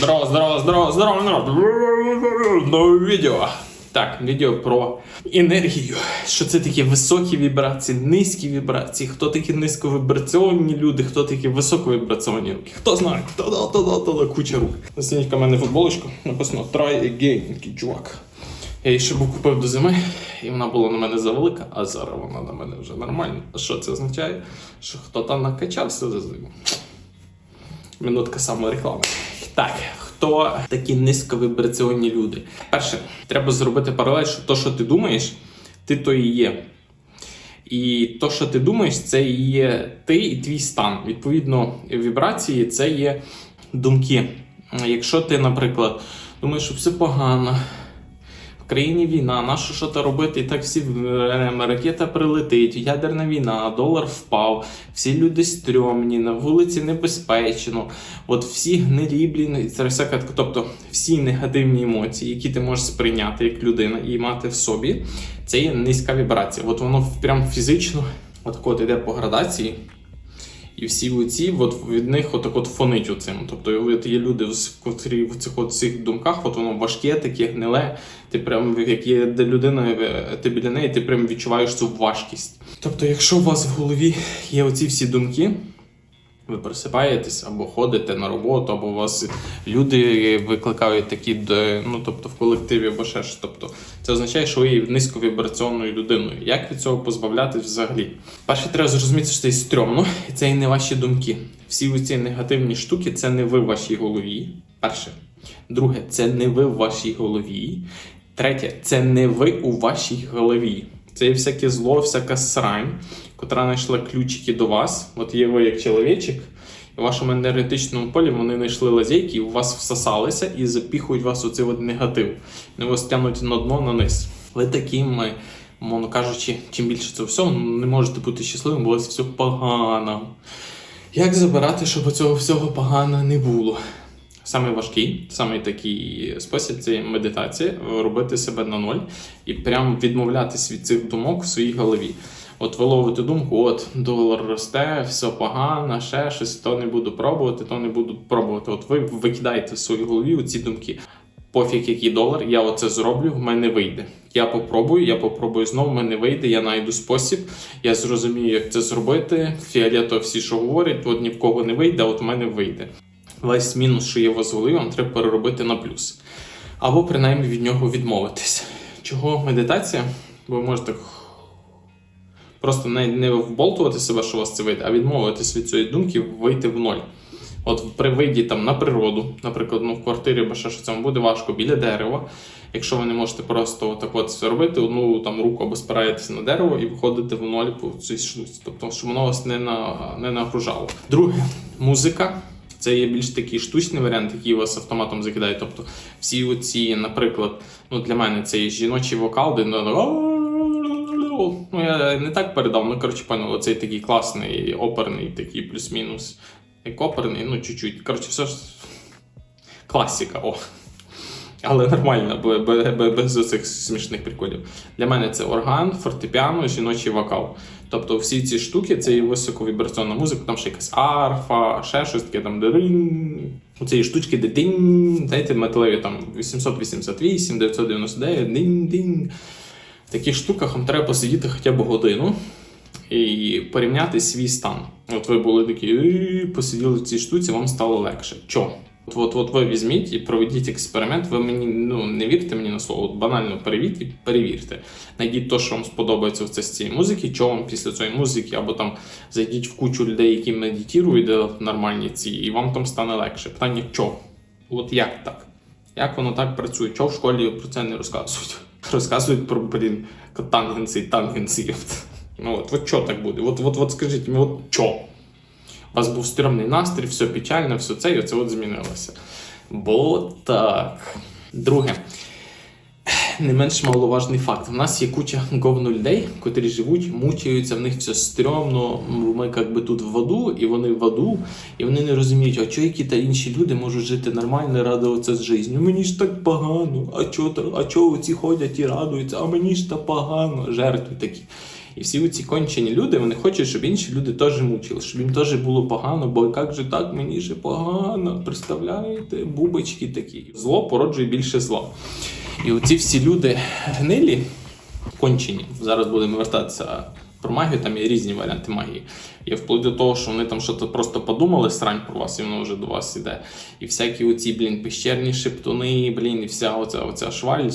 Здорово, здорово, здорово, здорово, здорово. Нове відео. Так, відео про енергію. Що це такі високі вібрації, низькі вібрації, хто такі низьковібраційні люди, хто такі високовібраційні руки. Хто знає, хто да, хто да, хто да, куча рук. Оцініть у мене футболочку, написано Try again, такий чувак. Я її ще був купив до зими, і вона була на мене завелика, а зараз вона на мене вже нормальна. А Що це означає? Що хто там накачався за зиму. Минутка самореклами. Так, хто такі низьковібраційні люди? Перше, треба зробити паралель, що то, що ти думаєш, ти то і є. І то, що ти думаєш, це і є ти і твій стан. Відповідно, вібрації це є думки. Якщо ти, наприклад, думаєш, що все погано, країні війна, нащо що то робити? І так всі е, ракета прилетить, ядерна війна, долар впав, всі люди стрьомні, на вулиці небезпечно. От всі гнилі, блін, це всяка, тобто всі негативні емоції, які ти можеш сприйняти як людина і мати в собі, це є низька вібрація. От воно прям фізично, от іде по градації. І всі оці, от від них отак от фонить оцим. Тобто от є люди, котрі в цих от цих думках, от воно важке, таке гниле. Ти прям як є де людина, е, ти біля неї, ти прям відчуваєш цю важкість. Тобто, якщо у вас в голові є оці всі думки, ви просипаєтесь або ходите на роботу, або у вас люди викликають такі, ну тобто в колективі або ще ж. Тобто, це означає, що ви є низьковібраційною людиною. Як від цього позбавлятись взагалі? Перше, треба зрозуміти, що це і стрьомно, і це і не ваші думки. Всі ці негативні штуки це не ви в вашій голові. Перше. Друге, це не ви в вашій голові. Третє, це не ви у вашій голові. Це є всяке зло, всяка срань, котра знайшла ключики до вас. От є ви як чоловічик, і в вашому енергетичному полі вони знайшли лазейки, і у вас всосалися і запіхують вас оцей от негатив. Вони вас тягнуть на дно на низ. Ви таким, е, мовно кажучи, чим більше цього всього, не можете бути щасливим, бо у вас все погано. Як забирати, щоб цього всього погано не було? Самий важкий, самий такий спосіб це медитація, робити себе на ноль і прям відмовлятись від цих думок в своїй голові. От ви ловите думку, от долар росте, все погано, ще щось, то не буду пробувати, то не буду пробувати. От ви викидаєте в своїй голові оці думки. Пофіг, який долар, я оце зроблю, в мене вийде. Я попробую, я попробую знову, в мене вийде, я знайду спосіб, я зрозумію, як це зробити. Фіолетово всі, що говорять, от ні в кого не вийде, от в мене вийде. Весь мінус, що є у вас в голові, вам треба переробити на плюс. Або принаймні від нього відмовитись. Чого медитація? Ви можете просто не, не вболтувати себе, що вас це вийде, а відмовитись від цієї думки, вийти в ноль. От при вийді там на природу, наприклад, ну в квартирі, бо ще що це буде важко біля дерева. Якщо ви не можете просто так от все робити, одну там руку або спираєтесь на дерево і виходите в ноль по цій штуці. Тобто, щоб воно вас не, на, не нагружало. Друге, музика. Це є більш такий штучний варіант, який вас автоматом закидає. Тобто всі оці, наприклад, ну для мене це є жіночий вокал, де ну я не так передав, ну коротше, понял, оцей такий класний оперний, такий плюс-мінус. Як оперний, ну чуть-чуть. Коротше, все ж класіка, о. Але нормально, без оцих смішних приколів. Для мене це орган, фортепіано, жіночий вокал. Тобто всі ці штуки це і високовібраційна музика, там ще якась арфа, ще щось таке там дирин. Оці штучки, де динь, знаєте, металеві там 888, 999, динь-динь. В таких штуках вам треба посидіти хоча б годину і порівняти свій стан. От ви були такі, «Е, посиділи в цій штуці, вам стало легше. Чо? От, от, от ви візьміть і проведіть експеримент. Ви мені ну не вірте мені на слово, от банально перевірте і перевірте. Найдіть те, що вам сподобається з цієї музики, що вам після цієї музики, або там зайдіть в кучу людей, які медитують, де нормальні ці, і вам там стане легше. Питання чого? От як так? Як воно так працює? Чого в школі про це не розказують? Розказують про блін тангенси і тангенси. Ну от, от що так буде? От, от, от скажіть от що? У вас був стрьомний настрій, все печально, все це, і оце от змінилося. Бо так. Друге, не менш маловажний факт. У нас є куча говно людей, котрі живуть, мучаються, в них все стрьомно. Ми як би тут в аду, і вони в аду, і вони не розуміють, а чого які та інші люди можуть жити нормально, радуватися з життю. Мені ж так погано, а чого а чого ці ходять і радуються, а мені ж так погано, жертви такі. І всі ці кончені люди вони хочуть, щоб інші люди теж мучили, щоб їм теж було погано, бо як же так, мені же погано. Представляєте, бубочки такі. Зло породжує більше зла. І оці всі люди гнилі, кончені. Зараз будемо вертатися про магію, там є різні варіанти магії. Є вплоть до того, що вони там щось просто подумали срань про вас, і воно вже до вас іде. І всякі оці, блін, пещерні шептуни, блін, і вся оця, оця шваль.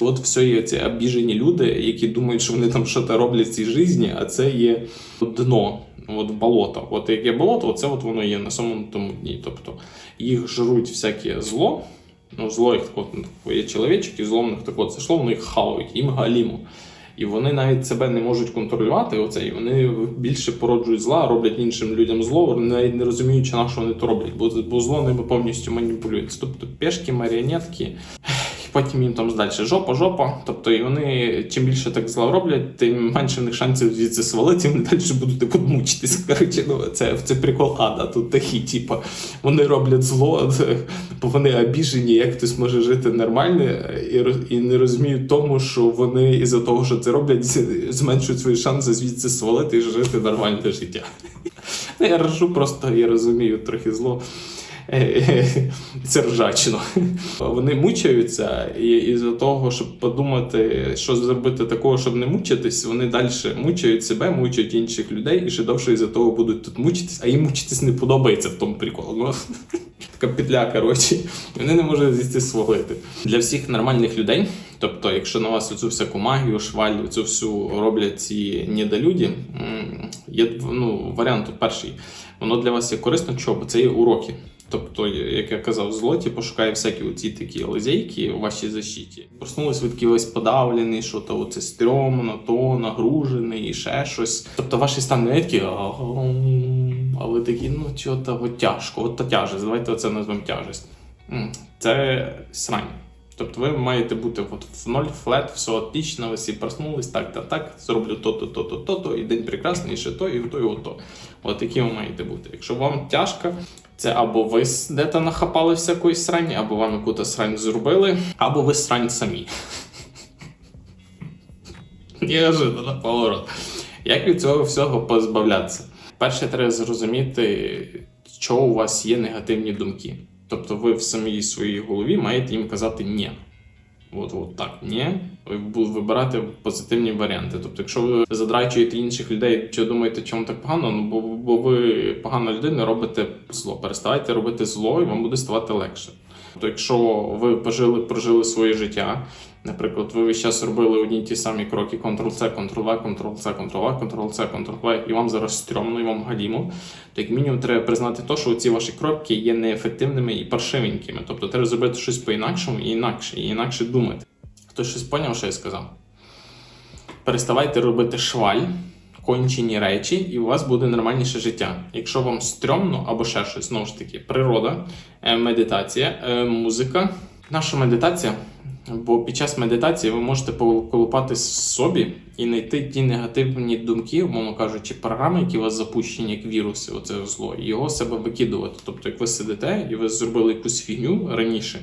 От все є ці обіжені люди, які думають, що вони там щось роблять в цій житті, а це є дно, от болото. От яке болото, оце от воно є на самому тому дні. Тобто їх жруть всяке зло. Ну, зло їх так от, ну, є чоловічок, і зло в них так от зайшло, вони їх хавають, їм галіму. І вони навіть себе не можуть контролювати. Оце, і вони більше породжують зла, роблять іншим людям зло, навіть не розуміючи, на що вони то роблять, бо, бо зло ними повністю маніпулюється. Тобто пешки, маріонетки, потім їм там далі жопа, жопа. Тобто, і вони чим більше так зла роблять, тим менше в них шансів звідси свалити, вони далі будуть типу, мучитись. Коротше, ну, це, це прикол ада. Тут такі, типу, вони роблять зло, бо вони обіжені, як хтось може жити нормально, і, і не розуміють тому, що вони із-за того, що це роблять, зменшують свої шанси звідси свалити і жити нормальне життя. Ну, Я ржу, просто я розумію трохи зло. Це ржачно. Вони мучаються, і із-за того, щоб подумати, що зробити такого, щоб не мучитись, вони далі мучають себе, мучають інших людей, і ще довше із-за того будуть тут мучитись, а їм мучитись не подобається в тому приколу. Ну, така петля, коротше, вони не можуть звідси свалити. Для всіх нормальних людей, тобто, якщо на вас оцю всяку магію, шваль, цю всю роблять ці недолюді, є ну, варіант перший. Воно для вас є корисно, чого? Бо це є уроки. Тобто, як я казав, злоті пошукає всякі оці такі лазейки у вашій защиті. Проснулись ви такі весь подавлений, що то оце стрьомно, то нагружений і ще щось. Тобто ваш стан не такі, «Ам», а ви такі, ну чого тяжко, от та тяжесть, давайте оце назвемо тяжесть. Це срань. Тобто ви маєте бути от в ноль, флет, все отлично, ви всі проснулись, так, так, так, зроблю то-то, то-то, то-то, і день ще то, і то, і ото. От такі ви маєте бути. Якщо вам тяжко, це або ви де-то нахапали всякої срані, або вам яку-то срань зробили, або ви срань самі. Неожиданно поворот. Як від цього всього позбавлятися? Перше, треба зрозуміти, що у вас є негативні думки. Тобто ви в самій своїй голові маєте їм казати ні. От, от так, ні. Ви вибирати позитивні варіанти. Тобто, якщо ви задрачуєте інших людей, чи думаєте, чому так погано, ну бо, бо ви погана людина, робите зло. Переставайте робити зло, і вам буде ставати легше. Тобто, якщо ви пожили, прожили своє життя, наприклад, ви весь час робили одні ті самі кроки: Ctrl-C, Ctrl-V, Ctrl-C, Ctrl-V, Ctrl-C, Ctrl-V, і вам зараз стрьомно, і вам галімо, то як мінімум треба признати те, що ці ваші кроки є неефективними і паршивенькими. Тобто треба зробити щось по-інакшому і інакше, і інакше думати. Хтось щось поняв, що я сказав? Переставайте робити шваль, кончені речі, і у вас буде нормальніше життя. Якщо вам стрьомно або ще щось, знову ж таки, природа, е, медитація, е, музика. Наша медитація, бо під час медитації ви можете поколупатись в собі і знайти ті негативні думки, умовно кажучи, програми, які у вас запущені як віруси, оце зло, і його себе викидувати. Тобто, як ви сидите і ви зробили якусь фігню раніше.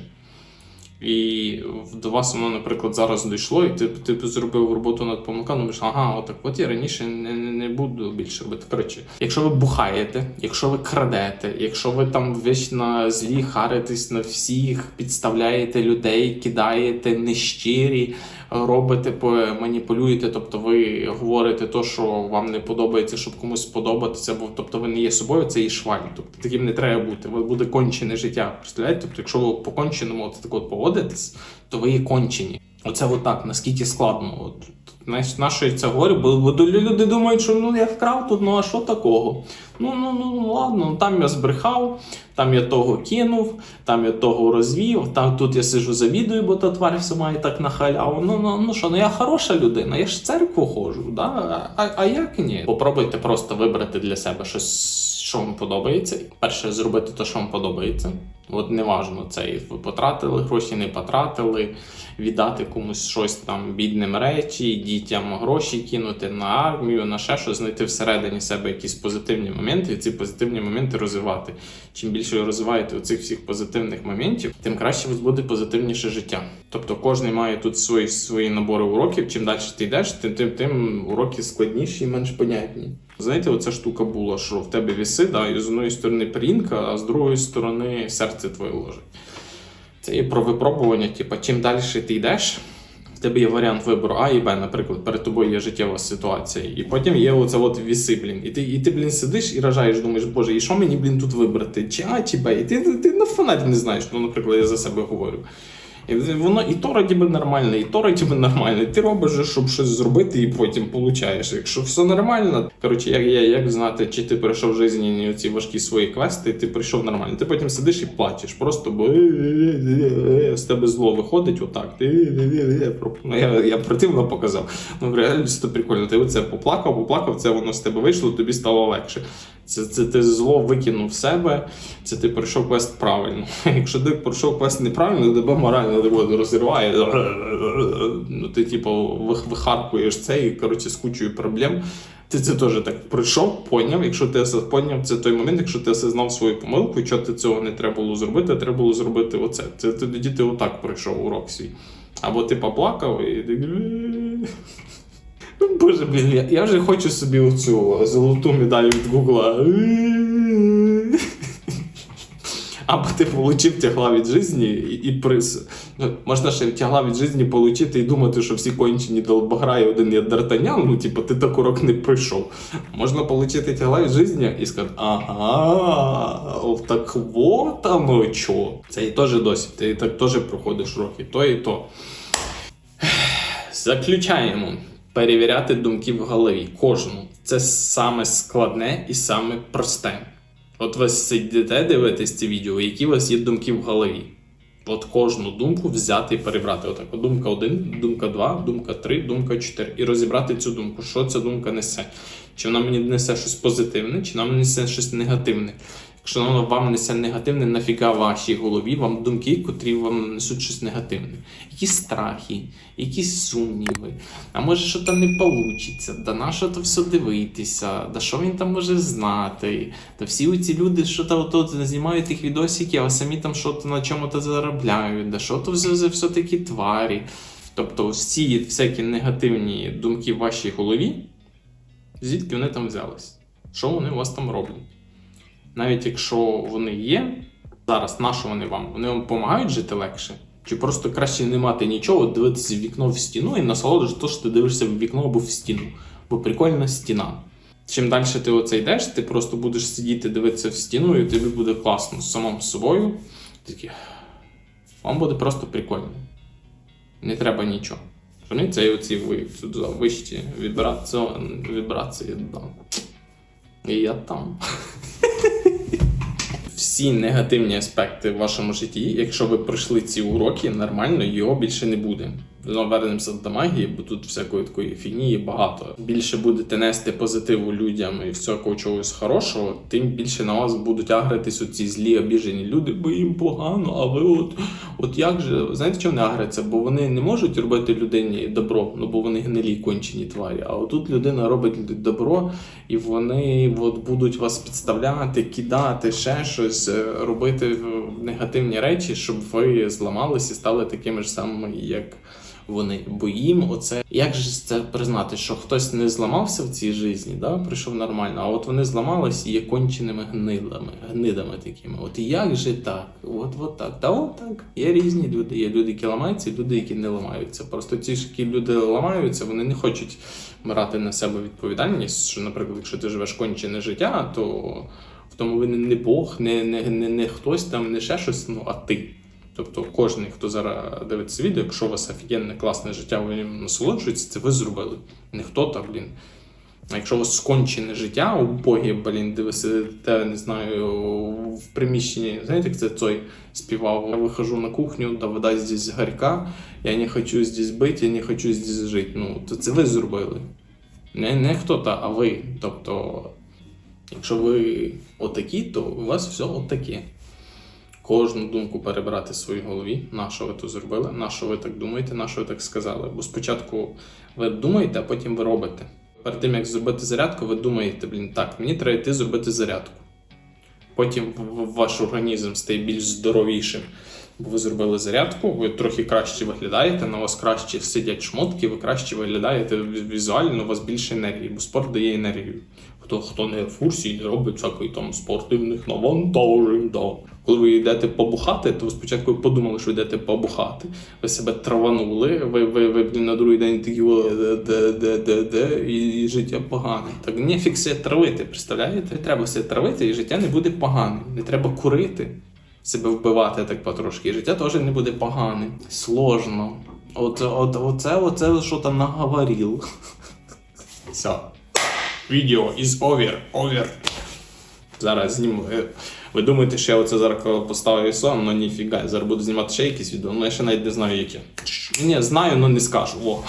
І до вас воно, наприклад, зараз дійшло, і ти, ти зробив роботу над помилками, думаєш, ага, отак, от я раніше не, не буду більше робити. Коротше, якщо ви бухаєте, якщо ви крадете, якщо ви там вічно злі харитесь на всіх, підставляєте людей, кидаєте нещирі, робите, маніпулюєте, тобто ви говорите то, що вам не подобається, щоб комусь сподобатися, бо тобто ви не є собою, це і шваль. Тобто таким не треба бути. Ви буде кончене життя. Представляєте? Тобто, якщо ви по конченому так от поводитесь, то ви є кончені. Оце отак, наскільки складно. От, знаєш, на що я це бо, бо люди думають, що ну я вкрав тут, ну а що такого? Ну, ну, ну, ну ладно, ну, там я збрехав, там я того кинув, там я того розвів, там тут я сижу завідую, бо та тварь все має так на халяву. Ну, ну, ну що, ну я хороша людина, я ж в церкву ходжу, да? а, а як ні? Попробуйте просто вибрати для себе щось, що вам подобається. Перше, зробити те, що вам подобається. От неважно, це ви потратили гроші, не потратили, віддати комусь щось там бідним речі, дітям гроші кинути на армію, на ще щось, знайти всередині себе якісь позитивні моменти, і ці позитивні моменти розвивати. Чим більше ви розвиваєте оцих всіх позитивних моментів, тим краще у вас буде позитивніше життя. Тобто кожен має тут свої, свої набори уроків. Чим далі ти йдеш, тим, тим, тим уроки складніші і менш понятні. Знаєте, оця штука була, що в тебе віси, да, і з одної сторони прінка, а з другої сторони серце твоє ложить. Це є про випробування, типу, чим далі ти йдеш, тебе є варіант вибору А і Б, наприклад, перед тобою є життєва ситуація. І потім є оце от віси, блін. І ти, і ти, блін, сидиш і ражаєш, думаєш, боже, і що мені, блін, тут вибрати? Чи А, чи Б? І ти, ти, ти на фанаті не знаєш, ну, наприклад, я за себе говорю. І воно і то раді би нормально, і то раді би нормально. Ти робиш, щоб щось зробити, і потім получаєш. Якщо все нормально, коротше, як, як, як знати, чи ти пройшов в житті ці важкі свої квести, ти прийшов нормально. Ти потім сидиш і плачеш, просто бо з тебе зло виходить отак. Ну, я, я противно показав. Ну, реально це прикольно. Ти оце поплакав, поплакав, це воно з тебе вийшло, тобі стало легше. Це, це ти зло викинув в себе, це ти пройшов квест правильно. Якщо ти пройшов квест неправильно, тебе морально тебе розриває. Ну, ти, типу, вихаркуєш це і коротше, з кучою проблем. Ти це теж так пройшов, поняв. Якщо ти це поняв, це той момент, якщо ти осознав свою помилку, і що ти цього не треба було зробити, треба було зробити оце. Це тоді ти отак пройшов урок свій. Або ти поплакав і Боже, блін, я, я вже хочу собі оцю золоту медаль від Гугла. Або ти отримав тягла від житті і, приз. Ну, можна ще тягла від житті отримати і думати, що всі кончені долбограї один є Д'Артанян, ну, типу, ти так урок не пройшов. Можна отримати тягла від житті і сказати, ага, так вот оно що. Це і теж досвід, ти так теж проходиш уроки, то і то. Заключаємо. Перевіряти думки в голові. Кожну. Це саме складне і саме просте. От ви сидите дивитесь це відео, які у вас є думки в голові. От кожну думку взяти і перебрати. Отак, думка 1, думка 2, думка 3, думка 4. І розібрати цю думку, що ця думка несе. Чи вона мені несе щось позитивне, чи вона несе щось негативне. Якщо вона вам несе негативне, нафіга вашій голові, вам думки, котрі вам несуть щось негативне. Якісь страхи, якісь сумніви. А може, що там не вийде, да на що то все дивитися, да що він там може знати. Та всі ці люди, що то знімають тих відосиків, а самі там що то на чому-то заробляють, да що то все, все, все такі тварі. Тобто всі всякі негативні думки в вашій голові, звідки вони там взялись? Що вони у вас там роблять? Навіть якщо вони є, зараз на що вони вам? Вони вам допомагають жити легше? Чи просто краще не мати нічого, дивитися в вікно в стіну і насолоджуватися, то, що ти дивишся в вікно або в стіну, бо прикольна стіна. Чим далі ти оце йдеш, ти просто будеш сидіти, дивитися в стіну, і тобі буде класно з самим собою. Такі, вам буде просто прикольно. Не треба нічого. Це оці ви вищі вібрації, вібрації да. І я там. Всі негативні аспекти в вашому житті, якщо ви пройшли ці уроки, нормально його більше не буде. Вернемося до магії, бо тут всякої такої фігні багато. Більше будете нести позитиву людям і всякого чогось хорошого, тим більше на вас будуть агритись оці злі обіжені люди, бо їм погано, а ви от, от як же, знаєте, чому не агриться? Бо вони не можуть робити людині добро, ну бо вони гнилі кончені тварі. А отут людина робить добро, і вони от будуть вас підставляти, кидати, ще щось, е, робити негативні речі, щоб ви зламалися і стали такими ж самими, як вони. Бо їм оце як же це признати, що хтось не зламався в цій житті, да, прийшов нормально, а от вони зламались і є конченими гнилами, гнидами такими. От як же так? От, от так. Та от так. Є різні люди. Є люди, які ламаються, і люди, які не ламаються. Просто ті, ж, які люди ламаються, вони не хочуть брати на себе відповідальність. Що, наприклад, якщо ти живеш кончене життя, то в тому винен не Бог, не, не, не, не хтось там, не ще щось, ну а ти. Тобто кожен, хто зараз дивиться відео, якщо у вас офігенне класне життя, ви ним насолоджуєтеся, це ви зробили. Не хто там, блін. А якщо у вас скончене життя, убогі, блін, де ви сидите, не знаю, в приміщенні, знаєте, як це Цой співав, я вихожу на кухню, да вода здесь горька, я не хочу здесь бути, я не хочу здесь жити. Ну, то це ви зробили. Не, не хто-то, а ви. Тобто, якщо ви отакі, то у вас все отаке. Кожну думку перебирати в своїй голові, на що ви то зробили, на що ви так думаєте, на що ви так сказали. Бо спочатку ви думаєте, а потім ви робите. Перед тим як зробити зарядку, ви думаєте, блін, так, мені треба йти зробити зарядку. Потім ваш організм стає більш здоровішим. Бо ви зробили зарядку, ви трохи краще виглядаєте, на вас краще сидять шмотки, ви краще виглядаєте візуально, у вас більше енергії, бо спорт дає енергію. Хто, хто не в курсі робить всякої там спортивних навантажень, да. Коли ви йдете побухати, то ви спочатку подумали, що йдете побухати. Ви себе траванули, ви, ви, ви на другий день такі де, де, де, де, і, життя погане. Так нефік себе травити, представляєте? Не треба себе травити, і життя не буде поганим. Не треба курити, себе вбивати так потрошки. І життя теж не буде поганим. Сложно. От, от, оце, оце, що там наговорив. Все. Відео is over. Over. Зараз зніму. Ви думаєте, що я оце зараз поставив і сон, ну ніфіга, зараз буду знімати ще якісь відео, але я ще навіть не знаю які. Ні, знаю, але не скажу. Во.